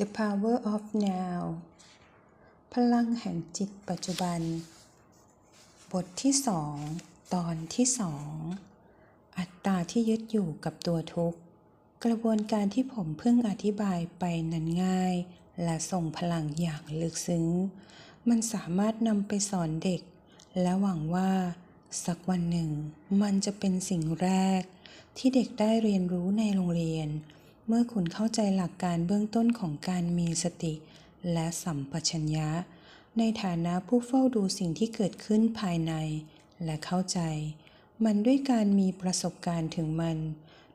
The Power of Now พลังแห่งจิตปัจจุบัน บทที่สองตอนที่สองอัตตาที่ยึดอยู่กับตัวทุกข์ กระบวนการที่ผมเพิ่งอธิบายไปนั้นง่าย และส่งพลังอย่างลึกซึ้ง มันสามารถนำไปสอนเด็ก และหวังว่า สักวันหนึ่ง มันจะเป็นสิ่งแรก ที่เด็กได้เรียนรู้ในโรงเรียน เมื่อคุณเข้าใจหลักการเบื้องต้นของการมีสติ และสัมปชัญญะ ในฐานะผู้เฝ้าดูสิ่งที่เกิดขึ้นภายใน และเข้าใจ มันด้วยการมีประสบการณ์ถึงมัน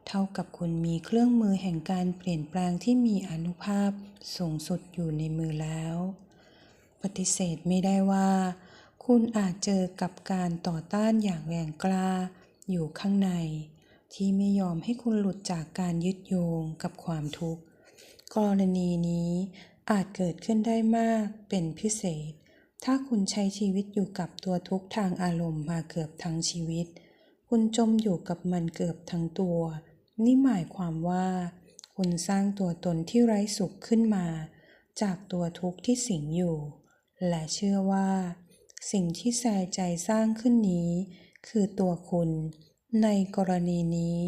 เท่ากับคุณมีเครื่องมือแห่งการเปลี่ยนแปลงที่มีอนุภาพสูงสุดอยู่ในมือแล้ว ปฏิเสธไม่ได้ว่า คุณอาจเจอกับการต่อต้านอย่างแรงกล้าอยู่ข้างใน ที่ไม่ยอมให้คุณหลุดจากการยึดโยงกับความทุกข์ กรณีนี้อาจเกิดขึ้นได้มากเป็นพิเศษ ถ้าคุณใช้ชีวิตอยู่กับตัวทุกข์ทางอารมณ์มาเกือบทั้งชีวิต คุณจมอยู่กับมันเกือบทั้งตัว นี่หมายความว่า คุณสร้างตัวตนที่ไร้สุขขึ้นมา จากตัวทุกข์ที่สิงอยู่ และเชื่อว่า สิ่งที่แสใจสร้างขึ้นนี้ คือตัวคุณ ในกรณีนี้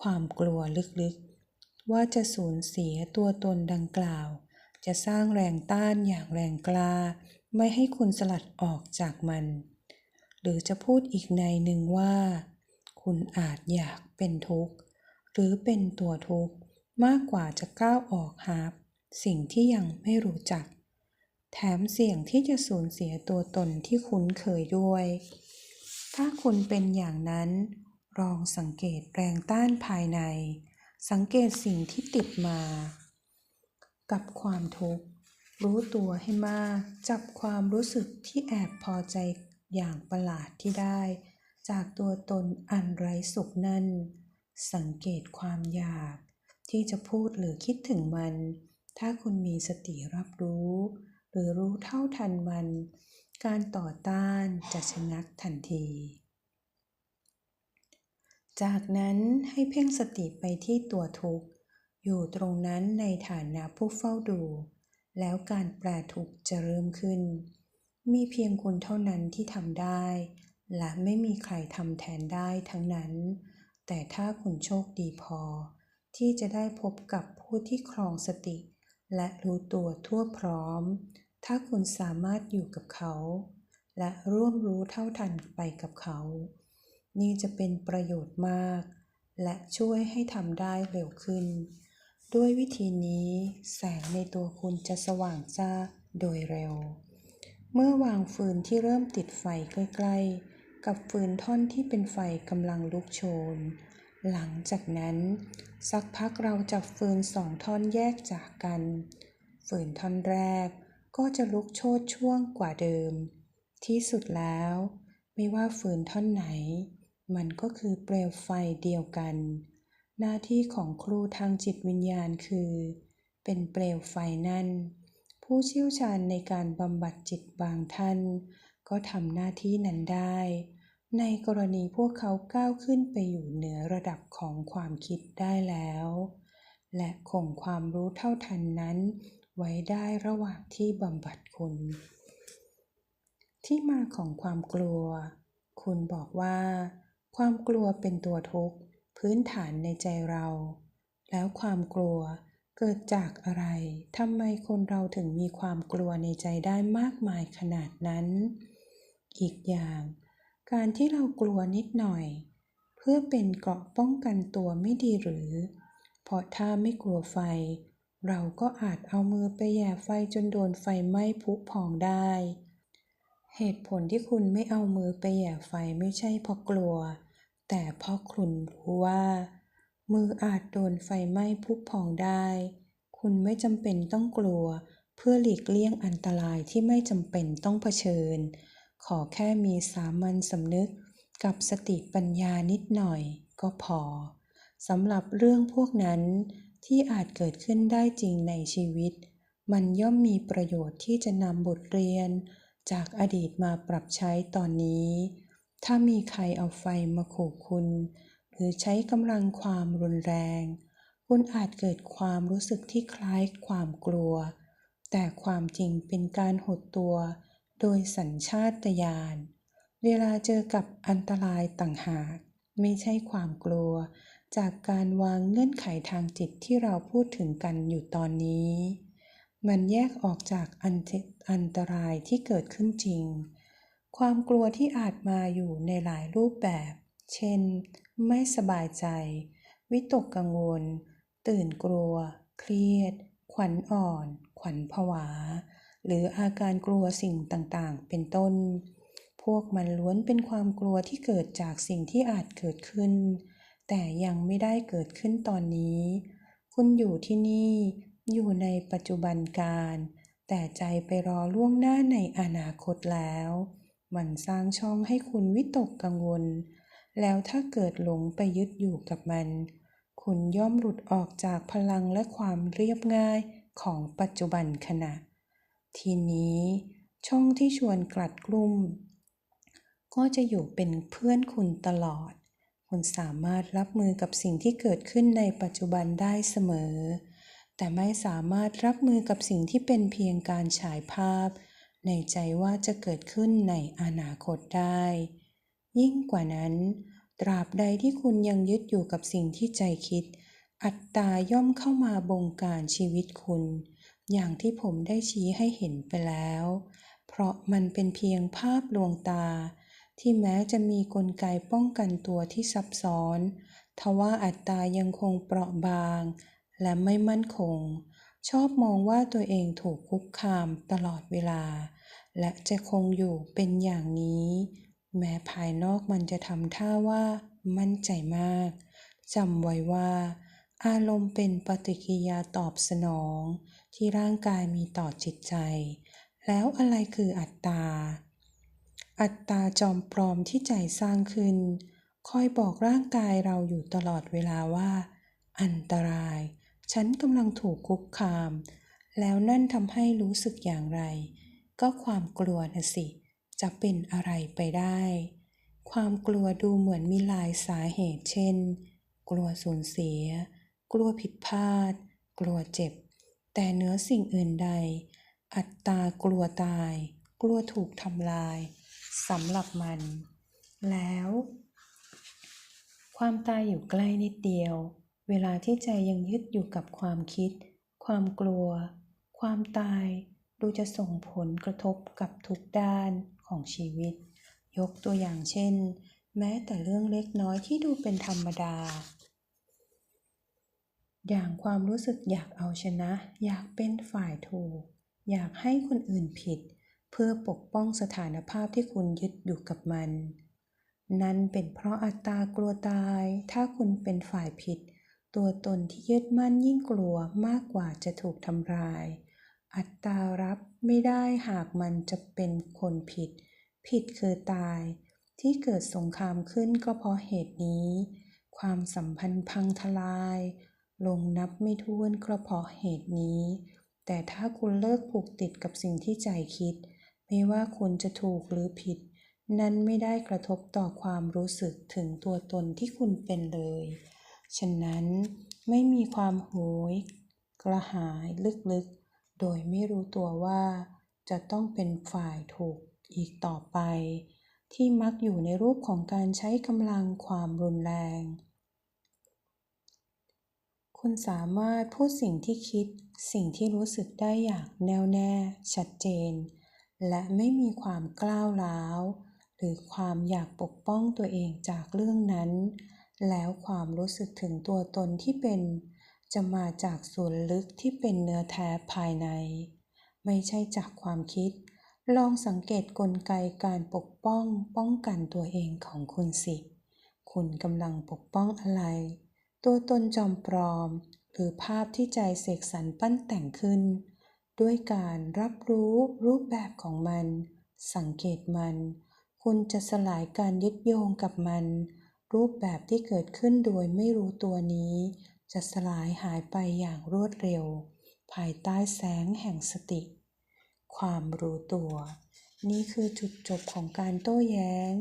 ความกลัวลึกๆ ว่าจะสูญเสียตัวตนดังกล่าว จะสร้างแรงต้านอย่างแรงกล้า ไม่ให้คุณสลัดออกจากมัน หรือจะพูดอีกในหนึ่งว่า คุณอาจอยากเป็นทุกข์ หรือเป็นตัวทุกข์ มากกว่าจะก้าวออกหาสิ่งที่ยังไม่รู้จัก แถมเสี่ยงที่จะสูญเสียตัวตนที่คุ้นเคยด้วย ถ้าคุณเป็นอย่างนั้น ลองสังเกตแรงต้านภายใน สังเกตสิ่งที่ติดมา กับความทุกข์ รู้ตัวให้มาก จับความรู้สึกที่แอบพอใจอย่างประหลาดที่ได้ จากตัวตนอันไร้สุขนั่น สังเกตความอยาก ที่จะพูดหรือคิดถึงมัน ถ้าคุณมีสติรับรู้ หรือรู้เท่าทันมัน การต่อต้านจะชะงักทันที จากนั้นให้เพ่งสติไปที่ตัวทุกข์ อยู่ตรงนั้นในฐานะผู้เฝ้าดู แล้วการแปลทุกข์จะเริ่มขึ้น มีเพียงคุณเท่านั้นที่ทำได้ และไม่มีใครทำแทนได้ทั้งนั้น แต่ถ้าคุณโชคดีพอ ที่จะได้พบกับผู้ที่ครองสติ และรู้ตัวทั่วพร้อม ถ้าคุณสามารถอยู่กับเขา และร่วมรู้เท่าทันไปกับเขา นี่จะเป็นประโยชน์มาก และช่วยให้ทำได้เร็วขึ้น ด้วยวิธีนี้แสงในตัวคุณจะสว่างจ้าโดยเร็ว เมื่อวางฟืนที่เริ่มติดไฟใกล้ ๆ กับฟืนท่อนที่เป็นไฟกำลังลุกโชน หลังจากนั้น สักพักเราจับฟืนสองท่อนแยกจากกัน ฟืนท่อนแรกก็จะลุกโชดช่วงกว่าเดิม ที่สุดแล้ว ไม่ว่าฟืนท่อนไหน มันก็คือเปลวไฟเดียวกัน หน้าที่ของครูทางจิตวิญญาณคือ เป็นเปลวไฟนั่น ผู้เชี่ยวชาญในการบำบัดจิตบางท่าน ก็ทำหน้าที่นั้นได้ ในกรณีพวกเขาก้าวขึ้นไปอยู่เหนือระดับของความคิดได้แล้ว และคงความรู้เท่าทันนั้น ไว้ได้ระหว่างที่บำบัดคุณ ที่มาของความกลัว คุณบอกว่า ความกลัวเป็นตัวทุกข์พื้นฐานในใจเรา แล้วความกลัวเกิดจากอะไร ทำไมคนเราถึงมีความกลัวในใจได้มากมายขนาดนั้น อีกอย่าง การที่เรากลัวนิดหน่อย เพื่อเป็นเกราะป้องกันตัวไม่ดีหรือ เพราะถ้าไม่กลัวไฟ เราก็อาจเอามือไปแย่ไฟจนโดนไฟไหม้พุพองได้ เหตุผลที่คุณไม่เอามือไปแย่ไฟไม่ใช่เพราะกลัว แต่พราะคุณรู้ว่า มืออาจโดนไฟไหม้พุพองได้ คุณไม่จำเป็นต้องกลัว เพื่อหลีกเลี่ยงอันตรายที่ไม่จำเป็นต้องเผชิญ ขอแค่มีสามัญสำนึกกับสติปัญญานิดหน่อยก็พอสำหรับเรื่องพวกนั้นที่อาจเกิดขึ้นได้จริงในชีวิต มันย่อมมีประโยชน์ที่จะนำบทเรียน จากอดีตมาปรับใช้ตอนนี้ ถ้ามีใครเอาไฟมาขู่คุณ หรือใช้กำลังความรุนแรง คุณอาจเกิดความรู้สึกที่คล้ายความกลัว แต่ความจริงเป็นการหดตัว โดยสัญชาตญาณ เวลาเจอกับอันตรายต่างหาก ไม่ใช่ความกลัว จากการวางเงื่อนไขทางจิตที่เราพูดถึงกันอยู่ตอนนี้ มันแยกออกจากอันอันตรายที่เกิดขึ้นจริง ความกลัวที่อาจมาอยู่ในหลายรูปแบบ เช่น ไม่สบายใจ วิตกกังวล ตื่นกลัว เครียด ขวัญอ่อน ขวัญผวา หรืออาการกลัวสิ่งต่างๆ เป็นต้น พวกมันล้วนเป็นความกลัวที่เกิดจากสิ่งที่อาจเกิดขึ้น แต่ยังไม่ได้เกิดขึ้นตอนนี้ คุณอยู่ที่นี่ อยู่ในปัจจุบันการ แต่ใจไปรอล่วงหน้าในอนาคตแล้ว มันสร้างช่องให้คุณวิตกกังวล แล้วถ้าเกิดหลงไปยึดอยู่กับมัน คุณย่อมหลุดออกจากพลังและความเรียบง่ายของปัจจุบันขณะ ทีนี้ช่องที่ชวนกลัดกลุ่ม ก็จะอยู่เป็นเพื่อนคุณตลอด คุณสามารถรับมือกับสิ่งที่เกิดขึ้นในปัจจุบันได้เสมอ แต่ไม่สามารถรับมือกับสิ่งที่เป็นเพียงการฉายภาพ ในใจว่าจะเกิดขึ้นในอนาคตได้ ยิ่งกว่านั้น ตราบใดที่คุณยังยึดอยู่กับสิ่งที่ใจคิด อัตตาย่อมเข้ามาบงการชีวิตคุณ อย่างที่ผมได้ชี้ให้เห็นไปแล้ว เพราะมันเป็นเพียงภาพลวงตา ที่แม้จะมีกลไกป้องกันตัวที่ซับซ้อน ทว่าอัตตายังคงเปราะบาง และไม่มั่นคงชอบมองว่าตัวเองถูกคุกคามตลอดเวลา และจะคงอยู่เป็นอย่างนี้ แม้ภายนอกมันจะทำท่าว่ามั่นใจมากจำไว้ว่า อารมณ์เป็นปฏิกิริยาตอบสนอง ที่ร่างกายมีต่อจิตใจ แล้วอะไรคืออัตตา อัตตาจอมปลอมที่ใจสร้างขึ้น คอยบอกร่างกายเราอยู่ตลอดเวลาว่า อันตราย ฉันกำลังถูกคุกคาม แล้วนั่นทำให้รู้สึกอย่างไร ก็ความกลัวนะสิ จะเป็นอะไรไปได้ ความกลัวดูเหมือนมีหลายสาเหตุเช่น กลัวสูญเสีย กลัวผิดพลาด กลัวเจ็บ แต่เหนือสิ่งอื่นใด อัตตากลัวตาย กลัวถูกทำลายสำหรับมัน แล้ว ความตายอยู่ใกล้นิดเดียว เวลาที่ใจยังยึดอยู่กับความคิด ความกลัว ความตาย ดูจะส่งผลกระทบกับทุกด้านของชีวิต ยกตัวอย่างเช่น แม้แต่เรื่องเล็กน้อยที่ดูเป็นธรรมดา อย่างความรู้สึกอยากเอาชนะ อยากเป็นฝ่ายถูก อยากให้คนอื่นผิด เพื่อปกป้องสถานภาพที่คุณยึดอยู่กับมัน นั่นเป็นเพราะอัตตากลัวตาย ถ้าคุณเป็นฝ่ายผิด ตัวตนที่ยึดมั่นยิ่งกลัวมากกว่าจะถูกทำลาย อัตตารับไม่ได้หากมันจะเป็นคนผิด ผิดคือตาย ที่เกิดสงครามขึ้นก็เพราะเหตุนี้ ความสัมพันธ์พังทลาย ลงนับไม่ถ้วนก็เพราะเหตุนี้ แต่ถ้าคุณเลิกผูกติดกับสิ่งที่ใจคิด ไม่ว่าคุณจะถูกหรือผิด นั้นไม่ได้กระทบต่อความรู้สึกถึงตัวตนที่คุณเป็นเลย ฉะนั้นไม่มีความโหยกระหายลึกๆ โดยไม่รู้ตัวว่าจะต้องเป็นฝ่ายถูกอีกต่อไป ที่มักอยู่ในรูปของการใช้กำลังความรุนแรง คุณสามารถพูดสิ่งที่คิดสิ่งที่รู้สึกได้อย่างแน่วแน่ ชัดเจน และไม่มีความกล้าวร้าว หรือความอยากปกป้องตัวเองจากเรื่องนั้น แล้วความรู้สึกถึงตัวตนที่เป็น จะมาจากส่วนลึกที่เป็นเนื้อแท้ภายใน ไม่ใช่จากความคิด ลองสังเกตกลไกการปกป้องป้องกันตัวเองของคุณสิ คุณกำลังปกป้องอะไร ตัวตนจอมปลอม หรือภาพที่ใจเสกสรรปั้นแต่งขึ้น ด้วยการรับรู้รูปแบบของมัน สังเกตมัน คุณจะสลายการยึดโยงกับมัน รูปแบบที่เกิดขึ้นโดยไม่รู้ตัวนี้ จะสลายหายไปอย่างรวดเร็ว ภายใต้แสงแห่งสติ ความรู้ตัว นี่คือจุดจบของการโต้แย้ง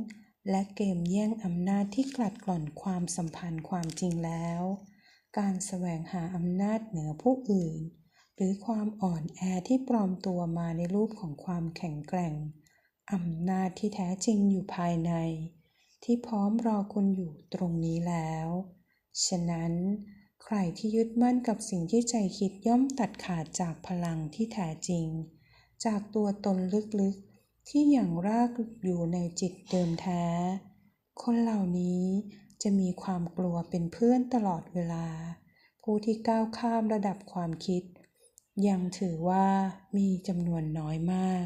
และเกมแย่งอำนาจที่กลัดกล่อนความสัมพันธ์ความจริงแล้ว การแสวงหาอำนาจเหนือผู้อื่น หรือความอ่อนแอที่ปลอมตัวมาในรูปของความแข็งแกร่งอำนาจที่แท้จริงอยู่ภายใน ที่พร้อมรอคุณอยู่ตรงนี้แล้ว ฉะนั้น ใครที่ยึดมั่นกับสิ่งที่ใจคิดย่อมตัดขาดจากพลังที่แท้จริง จากตัวตนลึกๆ ที่อย่างรากอยู่ในจิตเดิมแท้ คนเหล่านี้จะมีความกลัวเป็นเพื่อนตลอดเวลา ผู้ที่ก้าวข้ามระดับความคิด ยังถือว่ามีจำนวนน้อยมาก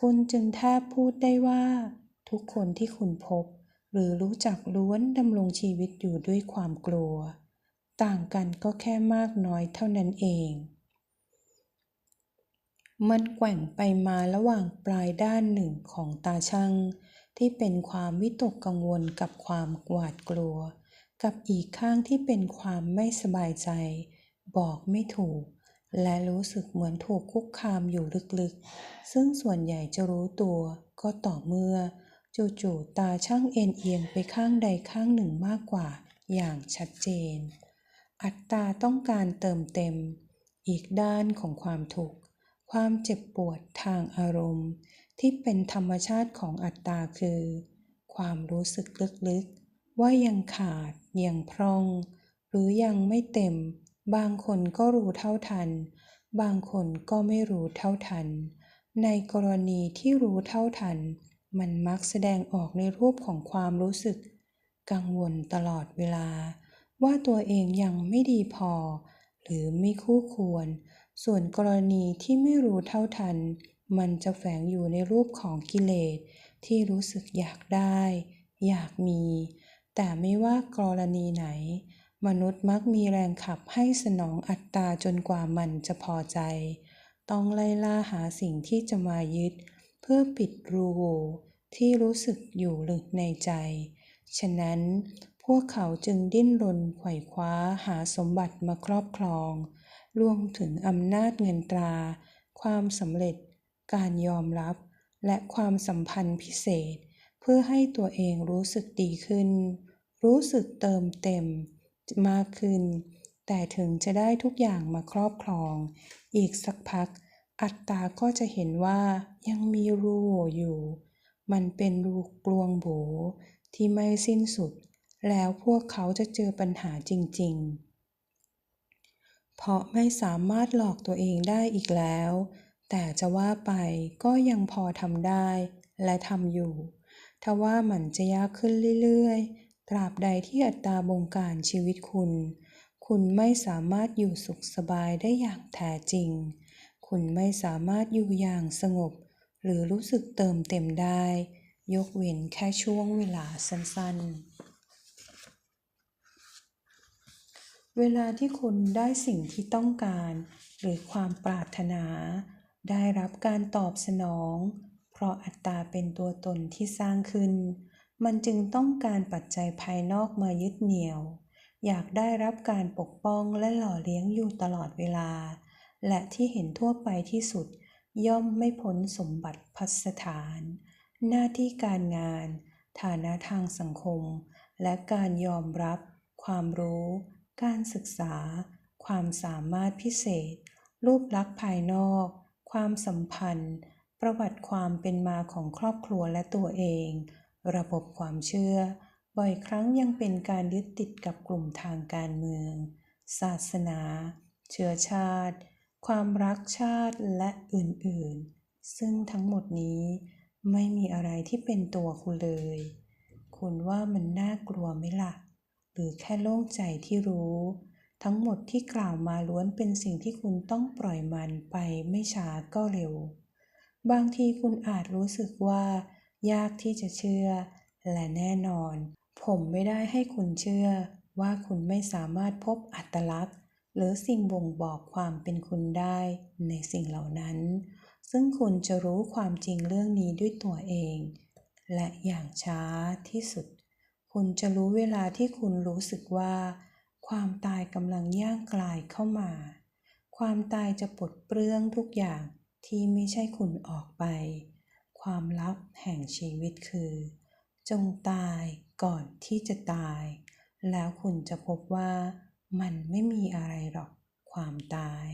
คุณจึงแทบพูดได้ว่า ทุกคนที่คุณพบ หรือรู้จักล้วนดำรงชีวิตอยู่ด้วยความกลัว ต่างกันก็แค่มากน้อยเท่านั้นเอง มันแกว่งไปมาระหว่างปลายด้านหนึ่งของตาช่างที่เป็นความวิตกกังวลกับความหวาดกลัว กับอีกข้างที่เป็นความไม่สบายใจ บอกไม่ถูก และรู้สึกเหมือนถูกคุกคามอยู่ลึกๆ ซึ่งส่วนใหญ่จะรู้ตัวก็ต่อเมื่อ จู่ๆตาช่างเอ็นเอียงไปข้างใดข้างหนึ่งมากกว่าอย่างชัดเจน อัตตาต้องการเติมเต็ม อีกด้านของความทุกข์ ความเจ็บปวดทางอารมณ์ ที่เป็นธรรมชาติของอัตตาคือ ความรู้สึกลึกๆ ว่ายังขาด ยังพร่อง หรือยังไม่เต็ม บางคนก็รู้เท่าทัน บางคนก็ไม่รู้เท่าทัน ในกรณีที่รู้เท่าทัน มันมักแสดงออกในรูปของความรู้สึก กังวลตลอดเวลา ว่าตัวเองยังไม่ดีพอ หรือไม่คู่ควร ส่วนกรณีที่ไม่รู้เท่าทัน มันจะแฝงอยู่ในรูปของกิเลส ที่รู้สึกอยากได้ อยากมี แต่ไม่ว่ากรณีไหน มนุษย์มักมีแรงขับให้สนองอัตตาจนกว่ามันจะพอใจ ต้องไล่ล่าหาสิ่งที่จะมายึด เพื่อปิดรูโวที่รู้สึกอยู่ลึกในใจ ฉะนั้น วกเขาจึงดิ้นรนไขว่คว้าหาสมบัติมาครอบครองรวมถึงอำนาจเงินตรา ความสำเร็จ การยอมรับ และความสัมพันธ์พิเศษ เพื่อให้ตัวเองรู้สึกดีขึ้น รู้สึกเติมเต็ม มากขึ้น แต่ถึงจะได้ทุกอย่างมาครอบครอง อีกสักพัก อัตตาก็จะเห็นว่ายังมีรูโหว่อยู่ มันเป็นรูกลวงโบที่ไม่สิ้นสุด แล้วพวกเขาจะเจอปัญหาจริง ๆ เพราะไม่สามารถหลอกตัวเองได้อีกแล้ว แต่จะว่าไปก็ยังพอทำได้และทำอยู่ ทว่ามันจะยากขึ้นเรื่อยๆ ตราบใดที่อัตตาบงการชีวิตคุณ คุณไม่สามารถอยู่สุขสบายได้อย่างแท้จริง คุณไม่สามารถอยู่อย่างสงบ หรือรู้สึกเติมเต็มได้ ยกเว้นแค่ช่วงเวลาสั้นๆ เวลาที่คุณได้สิ่งที่ต้องการ หรือความปรารถนา ได้รับการตอบสนอง เพราะอัตตาเป็นตัวตนที่สร้างขึ้น มันจึงต้องการปัจจัยภายนอกมายึดเหนี่ยว อยากได้รับการปกป้องและหล่อเลี้ยงอยู่ตลอดเวลา และที่เห็นทั่วไปที่สุด ย่อมไม่พ้นสมบัติพัสถาน หน้าที่การงาน ฐานะทางสังคม และการยอมรับ ความรู้ การศึกษา ความสามารถพิเศษ รูปลักษณ์ภายนอก ความสัมพันธ์ ประวัติความเป็นมาของครอบครัวและตัวเอง ระบบความเชื่อ บ่อยครั้งยังเป็นการยึดติดกับกลุ่มทางการเมือง ศาสนา เชื้อชาติ ความรักชาติและอื่นๆ ซึ่งทั้งหมดนี้ไม่มีอะไรที่เป็นตัวคุณเลย คุณว่ามันน่ากลัวไหมล่ะ รือแค่โล่งใจที่รู้ ทั้งหมดที่กล่าวมาล้วนเป็นสิ่งที่คุณต้องปล่อยมันไปไม่ช้าก็เร็ว บางทีคุณอาจรู้สึกว่า ยากที่จะเชื่อ และแน่นอน ผมไม่ได้ให้คุณเชื่อว่าคุณไม่สามารถพบอัตลักษณ์ หรือสิ่งบ่งบอกความเป็นคุณได้ในสิ่งเหล่านั้น ซึ่งคุณจะรู้ความจริงเรื่องนี้ด้วยตัวเอง และอย่างช้าที่สุด คุณจะรู้เวลาที่คุณรู้สึกว่า ความตายกำลังย่างกลายเข้ามา ความตายจะปลดเปลื้องทุกอย่างที่ไม่ใช่คุณออกไป ความลับแห่งชีวิตคือ จงตายก่อนที่จะตาย แล้วคุณจะพบว่ามันไม่มีอะไรหรอกความตาย